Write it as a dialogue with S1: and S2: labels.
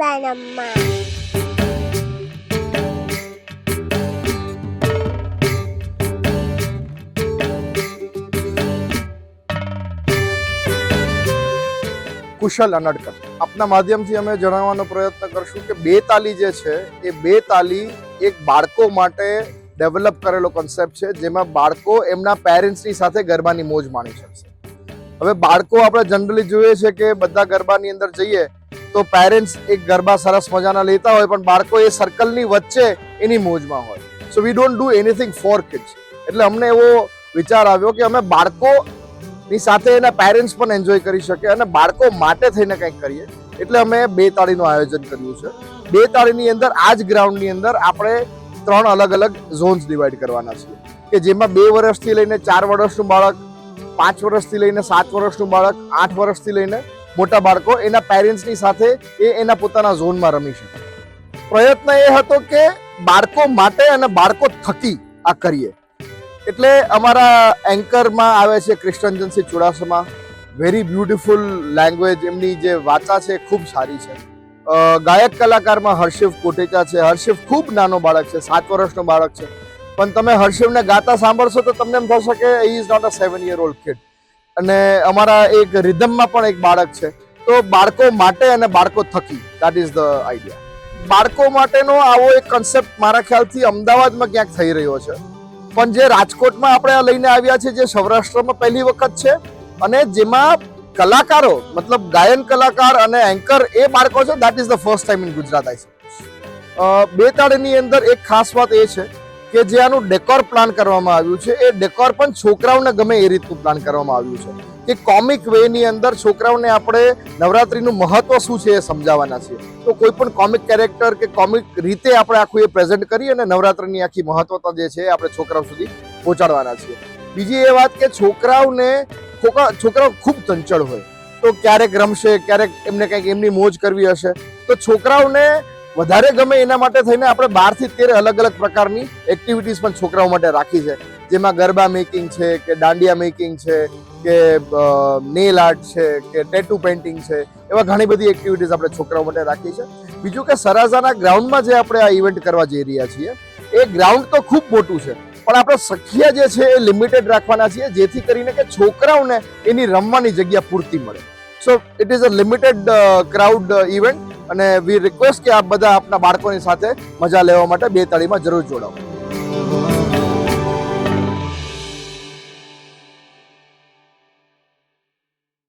S1: બેનમ્મા
S2: કુશલ અનડકર. આપના માધ્યમથી અમે જણાવવાનો પ્રયત્ન કરશું કે બે તાલી જે છે, એ બે તાલી એક બાળકો માટે ડેવલપ કરેલો કોન્સેપ્ટ છે, જેમાં બાળકો એમના પેરેન્ટ્સની સાથે ગરબાની મોજ માણી શકશે. હવે બાળકો આપણે જનરલી જોઈએ છે કે બધા ગરબાની અંદર જઈએ તો પેરેન્ટ્સ એક ગરબા સરસ મજાના લેતા હોય, પણ બાળકો એ સર્કલની વચ્ચે એની મોજમાં હોય. So we don't do anything for kids એટલે અમને એવો વિચાર આવ્યો કે અમે બાળકોની સાથે એના પેરેન્ટ્સ પણ એન્જોય કરી શકે અને બાળકો માટે થઈને કંઈક કરીએ. એટલે અમે બે તાળીનું આયોજન કર્યું છે. બે તાળીની અંદર, આ જ ગ્રાઉન્ડની અંદર આપણે ત્રણ અલગ અલગ ઝોન્સ ડિવાઈડ કરવાના છીએ. કે જેમાં બે વર્ષથી લઈને ચાર વર્ષનું બાળક, પાંચ વર્ષથી લઈને સાત વર્ષનું બાળક, આઠ વર્ષથી લઈને મોટા બાળકો એના પેરેન્ટ્સની સાથે એ એના પોતાના ઝોનમાં રમી શકે. પ્રયત્ન એ હતો કે બાળકો માટે અને બાળકો થકી આ કરીએ. એટલે અમારા એન્કરમાં આવે છે Krishnajansinh Chudasama. Very beautiful language એમની જે વાચા છે ખૂબ સારી છે. ગાયક કલાકારમાં હર્ષિવ કોટેચા છે. હર્ષિવ ખૂબ નાનો બાળક છે, સાત વર્ષનો બાળક છે. પણ તમે હર્ષિવને ગાતા સાંભળશો તો તમને એમ થશે કે is not a seven year old kid અને અમારા એક રિધમમાં પણ એક બાળક છે. તો બાળકો માટે અને બાળકો થકી દેટ ઇઝ ધ આઈડિયા બાળકો માટેનો આવો એક કન્સેપ્ટ મારા ખ્યાલથી અમદાવાદમાં ક્યાંક થઈ રહ્યો છે. પણ જે રાજકોટમાં આપણે આ લઈને આવ્યા છે જે સૌરાષ્ટ્રમાં પહેલી વખત છે, અને જેમાં કલાકારો, મતલબ ગાયન કલાકાર અને એન્કર એ બાળકો છે that is the first time in Gujarat આઈ બે તાળની અંદર એક ખાસ વાત એ છે કે જે આનું ડેકોર પ્લાન કરવામાં આવ્યું છે, એ ડેકોર પણ છોકરાઓને ગમે એ રીતનું પ્લાન કરવામાં આવ્યું છે. કે કોમિક વેની અંદર છોકરાઓને આપણે નવરાત્રીનું મહત્વ શું છે એ સમજાવવાના છીએ. તો કોઈ પણ કોમિક કેરેક્ટર કે કોમિક રીતે આપણે આખું એ પ્રેઝન્ટ કરી અને નવરાત્રીની આખી મહત્વતા જે છે આપણે છોકરાઓ સુધી પહોંચાડવાના છીએ. બીજી એ વાત કે છોકરાઓને છોકરા છોકરાઓ ખૂબ ચંચળ હોય. તો ક્યારેક રમશે, ક્યારેક એમને કંઈક એમની મોજ કરવી હશે. તો છોકરાઓને વધારે ગમે એના માટે થઈને આપણે બારથી તેર અલગ અલગ પ્રકારની એક્ટિવિટીઝ પણ છોકરાઓ માટે રાખી છે. જેમાં ગરબા મેકિંગ છે, કે દાંડિયા મેકિંગ છે, કે નેલ આર્ટ છે, કે ટેટુ પેઇન્ટિંગ છે, એવા ઘણી બધી એક્ટિવિટીઝ આપણે છોકરાઓ માટે રાખી છે. બીજું કે સરાઝાના ગ્રાઉન્ડમાં જે આપણે આ ઇવેન્ટ કરવા જઈ રહ્યા છીએ, એ ગ્રાઉન્ડ તો ખૂબ મોટું છે, પણ આપણે સખિયા જે છે એ લિમિટેડ રાખવાના છીએ, જેથી કરીને કે છોકરાઓને એની રમવાની જગ્યા પૂરતી મળે. So it is a limited crowd event અને વી રિક્વેસ્ટ કે આપ બધા આપના બાળકોની સાથે મજા લેવા માટે બે તાળીમાં જરૂર જોડાવો.